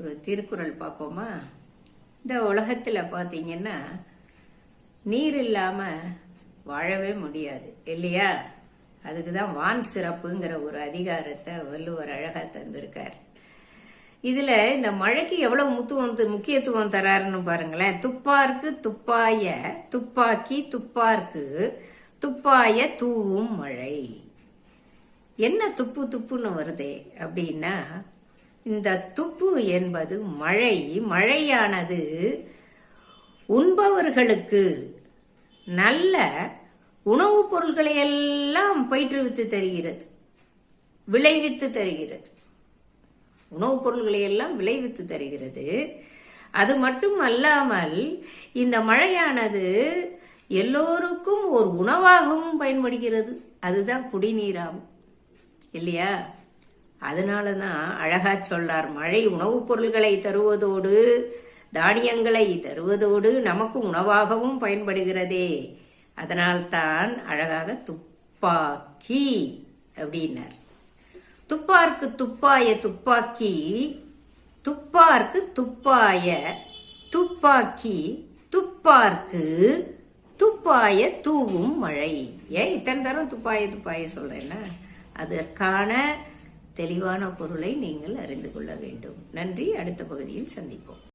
ஒரு திருக்குறள் பார்ப்போமா? இந்த உலகத்தில் பார்த்தீங்கன்னா நீர் இல்லாமல் வாழவே முடியாது இல்லையா? அதுக்கு தான் வான் சிறப்புங்கிற ஒரு அதிகாரத்தை வள்ளுவர் அழகாக தந்திருக்கார். இதில் இந்த மழைக்கு எவ்வளோ முத்துவம் முக்கியத்துவம் தராருன்னு பாருங்களேன். துப்பார்க்கு துப்பாய துப்பாக்கி துப்பார்க்கு துப்பாய தூவும் மழை. என்ன துப்பு துப்புன்னு வருதே அப்படின்னா இந்த துப்பு என்பது மழை. மழையானது உண்பவர்களுக்கு நல்ல உணவுப் பொருட்களை எல்லாம் பயிற்றுவித்து தருகிறது. விளைவித்து தருகிறது. உணவுப் பொருள்களை எல்லாம் விளைவித்து தருகிறது. அது மட்டும் அல்லாமல் இந்த மழையானது எல்லோருக்கும் ஒரு உணவாகவும் பயன்படுகிறது. அதுதான் குடிநீராகும். இல்லையா? அதனால தான் அழகா சொல்றார் மழை உணவுப் பொருள்களை தருவதோடு தானியங்களை தருவதோடு நமக்கு உணவாகவும் பயன்படுகிறதே. அதனால்தான் அழகாக துப்பாக்கி அப்படின்னார். துப்பார்க்கு துப்பாய துப்பாக்கி துப்பார்க்கு துப்பாய துப்பாக்கி துப்பார்க்கு துப்பாய தூவும் மழை ஏன் இத்தனை தரம் துப்பாய துப்பாய சொல்றேன்னா அதற்கான தெளிவான பொருளை நீங்கள் அறிந்து கொள்ள வேண்டும். நன்றி. அடுத்த பகுதியில் சந்திப்போம்.